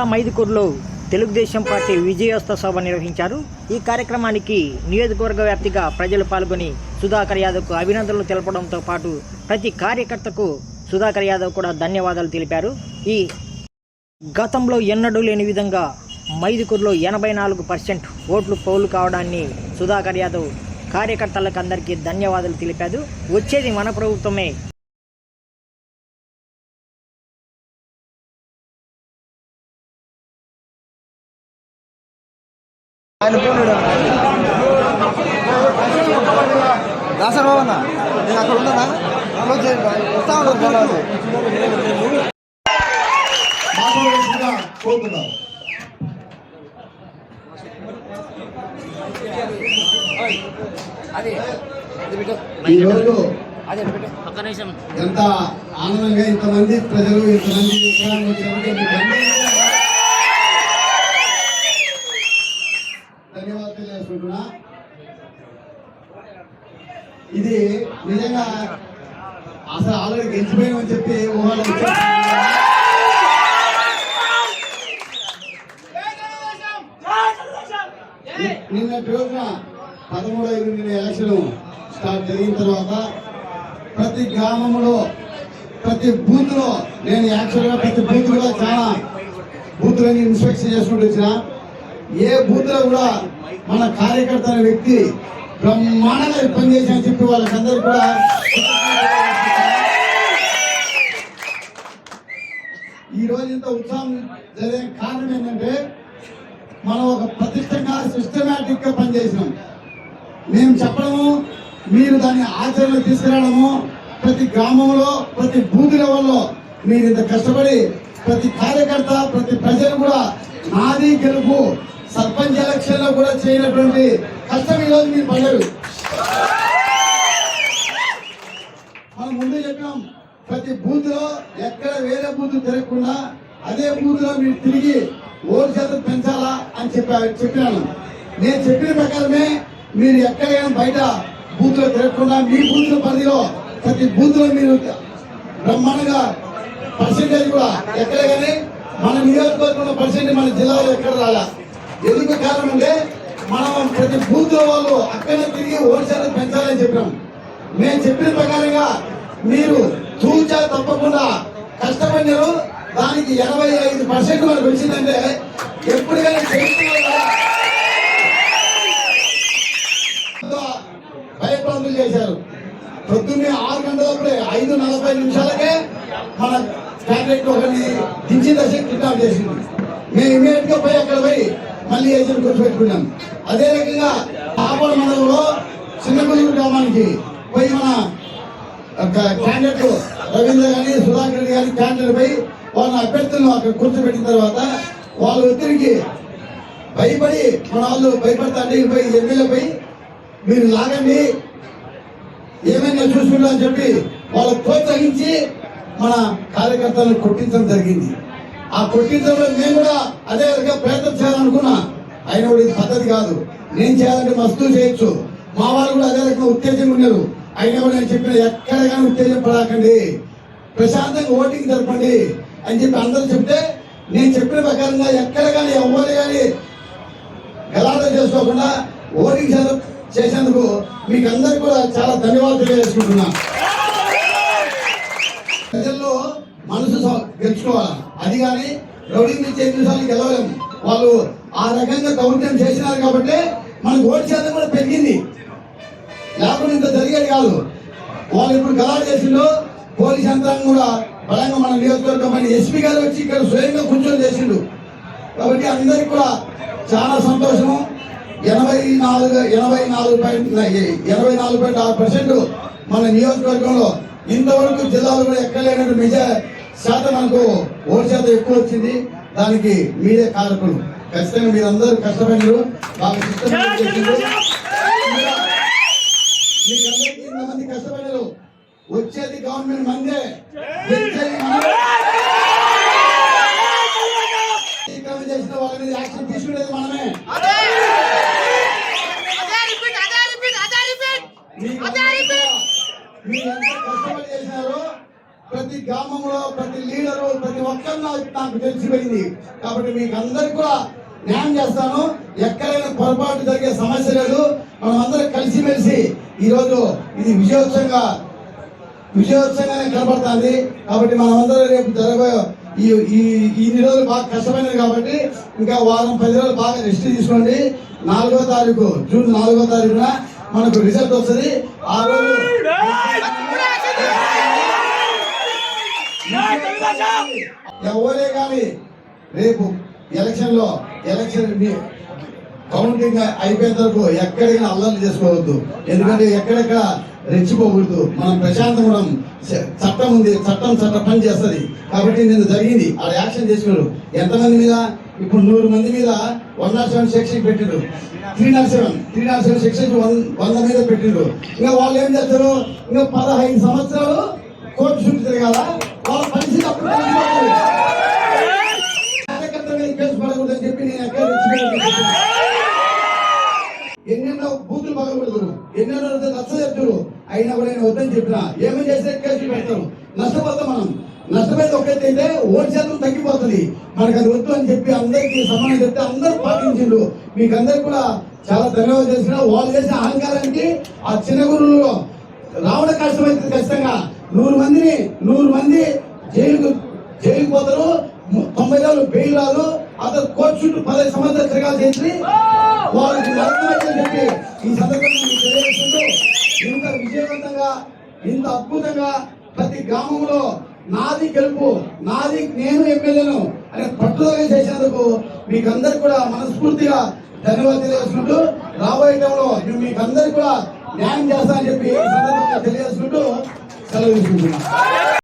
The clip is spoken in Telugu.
జిల్లా మైదుకూరులో తెలుగుదేశం పార్టీ విజయోత్సవ సభ నిర్వహించారు. ఈ కార్యక్రమానికి నియోజకవర్గ వ్యాప్తిగా ప్రజలు పాల్గొని సుధాకర్ యాదవ్కు అభినందనలు తెలపడంతో పాటు ప్రతి కార్యకర్తకు సుధాకర్ యాదవ్ కూడా ధన్యవాదాలు తెలిపారు. ఈ గతంలో ఎన్నడూ లేని విధంగా మైదుకూరులో ఎనభై నాలుగు పర్సెంట్ ఓట్లు పౌలు కావడాన్ని సుధాకర్ యాదవ్ కార్యకర్తలకు అందరికీ ధన్యవాదాలు తెలిపారు. వచ్చేది మన ప్రభుత్వమే. ఆయన పోయాడు దాసర్ బాబు నేను అక్కడ ఉన్నానా? క్లోజ్ చేయండి వస్తా ఈరోజు ఎంత ఆనందంగా ఇంతమంది ప్రజలు ఇంతమంది వచ్చినటువంటి వచ్చినందుకు మీకు అందరికీ ధన్యవాదాలు తెలియజేసుకుంటున్నా ఇది నిజంగా అసలు ఆల్రెడీ గెలిచిపోయామని చెప్పి ఊహలు వచ్చాయి. నిన్నటి రోజున పదమూడు ఐదు నిన్న ఎలక్షన్ స్టార్ట్ జరిగిన తర్వాత ప్రతి గ్రామంలో ప్రతి బూత్లో నేను యాక్చువల్గా ప్రతి బూత్ కూడా చాలా బూత్ లని ఇన్స్పెక్షన్ చేసుకుంటూ వచ్చిన ఏ బూత్లో కూడా మన కార్యకర్త అనే వ్యక్తి బ్రహ్మాండంగా పనిచేసిన చెప్పి వాళ్ళకందరూ కూడా ఈ రోజు ఇంత ఉత్సాహం జరిగే కారణం ఏంటంటే మనం ఒక ప్రతిష్టంగా సిస్టమేటిక్గా పనిచేసినాం. మేము చెప్పడము మీరు దాన్ని ఆచరణలో తీసుకురావడము ప్రతి గ్రామంలో ప్రతి బూత్ లెవెల్లో మీరు ఇంత కష్టపడి ప్రతి కార్యకర్త ప్రతి ప్రజలు కూడా నాది గెలుపు. సర్పంచ్ ఎలక్షన్లో కూడా చేయనటువంటి కష్టం ఈరోజు మీరు పడరు మనం ముందు చెప్పాం ప్రతి బూత్లో ఎక్కడ వేరే బూత్ తిరగకుండా అదే బూత్లో మీరు తిరిగి ఓటు శాతం పెంచాలా అని చెప్పా చెప్పినాను. నేను చెప్పిన ప్రకారమే మీరు ఎక్కడైనా బయట బూత్లో తిరగకుండా మీ బూత్ పరిధిలో ప్రతి బూత్లో మీరు బ్రహ్మాండంగా పర్సెంటేజ్ కూడా ఎక్కడ కానీ మన నియోజకవర్గంలో పర్సెంటేజ్ మన జిల్లాలో ఎక్కడ రాలా? ఎందుకు కారణం అంటే మనం ప్రతి బూత్ వాళ్ళు అక్కడే తిరిగి ఓటు పెంచాలని చెప్పినాం మేము చెప్పిన ప్రకారంగా మీరు తూచా తప్పకుండా కష్టపడినారు. దానికి ఎనభై ఐదు పర్సెంట్ మనకు వచ్చిందంటే ఎప్పుడు భయప్రాంతులు చేశారు. పొద్దున్నే ఆరు గంటలప్పుడే ఐదు నలభై నిమిషాలకే మన క్యాండిడేట్ ఒకరిని దించిన దశ కిడ్నాప్ చేసింది. మేము ఇమీడియట్గా పోయి అక్కడ పోయి మళ్ళీ ఏజెంట్ కూర్చోబెట్టుకున్నాం అదే రకంగా ఆపడ మండలంలో చిన్నపల్లి గ్రామానికి పోయి మన క్యాండిడేట్ రవీంద్ర గాని సుధాకర్ రెడ్డి గాని క్యాండిడేట్ పోయి వాళ్ళ అభ్యర్థులను అక్కడ కూర్చోబెట్టిన తర్వాత వాళ్ళ ఒత్తిడికి భయపడి మన వాళ్ళు భయపడతా పోయి ఎమ్మెల్యే పోయి మీరు లాగండి. ఏమైనా చూసుకుంటా అని చెప్పి వాళ్ళ ప్రోత్సహించి మన కార్యకర్తలను కొట్టించడం జరిగింది. ఆ పుట్టిన తర్వాత నేను కూడా అదే విధంగా ప్రయత్నం చేయాలనుకున్నా. అయినా కూడా ఇది పద్ధతి కాదు. నేను చేయాలంటే మస్తు చేయొచ్చు. మా వాళ్ళు కూడా అదే రకంగా ఉత్తేజంగా ఉన్నారు. అయినా కూడా నేను చెప్పిన ఎక్కడ కానీ ఉత్తేజం పడకండి. ప్రశాంతంగా ఓటింగ్ జరపండి అని చెప్పి అందరూ చెప్తే నేను చెప్పిన ప్రకారంగా ఎక్కడ కానీ ఎవరు కానీ గలాటం చేసుకోకుండా ఓటింగ్ చేసేందుకు మీకు అందరికి కూడా చాలా ధన్యవాదాలు తెలియజేసుకుంటున్నా. ప్రజల్లో మనసు స- గెలుచుకోవాలి? అది కానీ రౌడీ నుంచి ఎన్ని నిమిషాలు గెలవలేము వాళ్ళు ఆ రకంగా దౌర్జన్యం చేసినారు కాబట్టి మనకు ఓటు శాతం కూడా పెరిగింది. లేకుండా ఇంత జరిగేది కాదు. వాళ్ళు ఇప్పుడు గలాట్ చేసిండు పోలీస్ యంత్రాంగం కూడా బలంగా మన నియోజకవర్గం మన ఎస్పీ గారు వచ్చి ఇక్కడ స్వయంగా కూర్చొని చేసిండు కాబట్టి అందరికి కూడా చాలా సంతోషము. ఎనభై నాలుగు ఎనభై నాలుగు పాయింట్ ఎనభై నాలుగు పాయింట్ ఆరు పర్సెంట్ మన నియోజకవర్గంలో ఇంతవరకు జిల్లాలో కూడా ఎక్కడ లేనట్టు శాతం మనకు ఓటు శాతం ఎక్కువ వచ్చింది. దానికి మీరే కారకులు. ఖచ్చితంగా మీరందరూ కష్టపడినారు. బాగా. మీకందరికీ ఇంతమంది కష్టపడ్డారు వచ్చేది గవర్నమెంట్ మందే గెలిచేది మనమే. ఈ క్రమం చేసిన వాళ్ళ మీద యాక్షన్ తీసుకునేది మనమే అదే రిపీట్ అదే రిపీట్ అదే రిపీట్ మీకు అదే రిపీట్ మీరు ఎంత కష్టపడి చేసినారో ప్రతి గ్రామంలో ప్రతి లీడరు ప్రతి ఒక్కరు నాకు తెలిసిపోయింది. కాబట్టి మీకు అందరికి కూడా న్యాయం చేస్తాను. ఎక్కడైనా పొరపాటు జరిగే సమస్య లేదు. మనం అందరం కలిసిమెలిసి ఈరోజు ఇది విజయోత్సవంగా విజయోత్సవంగానే కనబడుతుంది కాబట్టి మనమందరం రేపు జరగబోయే ఈ ఈ ఇన్ని రోజులు బాగా కష్టమైనది కాబట్టి ఇంకా వారం పది రోజులు బాగా రెస్ట్ తీసుకోండి. నాలుగో తారీఖు జూన్ నాలుగో తారీఖున మనకు రిజల్ట్ వస్తుంది. ఆ రోజు ఎవరే కానీ రేపు ఎలక్షన్లో ఎలక్షన్ కౌంటింగ్ అయిపోయేంత వరకు ఎక్కడికైనా అల్లర్లు చేసుకోవద్దు. ఎందుకంటే ఎక్కడెక్కడ రెచ్చిపోకూడదు. మనం ప్రశాంతం మనం చట్టం ఉంది. చట్టం చట్ట పని చేస్తుంది. కాబట్టి నేను జరిగింది. ఆ యాక్షన్ చేసుకున్నారు ఎంతమంది మీద? ఇప్పుడు నూరు మంది మీద వన్ నాట్ సెవెన్ సెక్షన్ పెట్టిండ్రు. Three nought seven three nought seven section వంద మీద పెట్టిండ్రు. ఇంకా వాళ్ళు ఏం చేస్తారు? ఇంకా పదహైదు సంవత్సరాలు కోర్టు చుట్టూ తిరగాల? వాళ్ళ పరిస్థితి అప్పుడు కేసు చెప్పి నేను ఎక్కడ ఎన్నెన్నో బూతులు పగలకూడదు ఎన్నెన్నో నచ్చ చెప్తారు అయినా కూడా నేను వద్దని చెప్పిన. ఏమని చేస్తే కేసులు పెడతాను నష్టపోతాం మనం. నష్టపోయేది ఒకటైతే ఓటు శాతం తగ్గిపోతుంది. మనకు అది వద్దు అని చెప్పి అందరికీ సమానం చెప్తే అందరూ పాటించిండ్రు. మీకు అందరికి కూడా చాలా ధన్యవాదాలు చేసిన వాళ్ళు చేసిన అహంకారానికి ఆ చిన్న గురువులో రావడం కష్టమైతే ఖచ్చితంగా నూరు మందిని నూరు మంది జైలుకు జైలుకు పోతారు. తొంభై రోజులు బెయిల్ రాదు. అతను కోర్టు చుట్టూ పదహైదు సంవత్సరాలు తిరగాల్సి చేసి వాళ్ళకి అర్థమైందని చెప్పి ఈ సందర్భంగా మీకు తెలియజేస్తుంటూ ఇంత విజయవంతంగా ఇంత అద్భుతంగా ప్రతి గ్రామంలో నాది గెలుపు నాది నేను ఎమ్మెల్యేను అనే పట్టుదల చేసినందుకు మీకు అందరికి కూడా మనస్ఫూర్తిగా ధన్యవాదాలు తెలియజేసుకుంటూ రాబోయే టైంలో మీకు అందరికి కూడా న్యాయం చేస్తానని చెప్పి ఈ సందర్భంగా తెలియజేసుకుంటూ సెలవు తీసుకుంటున్నాను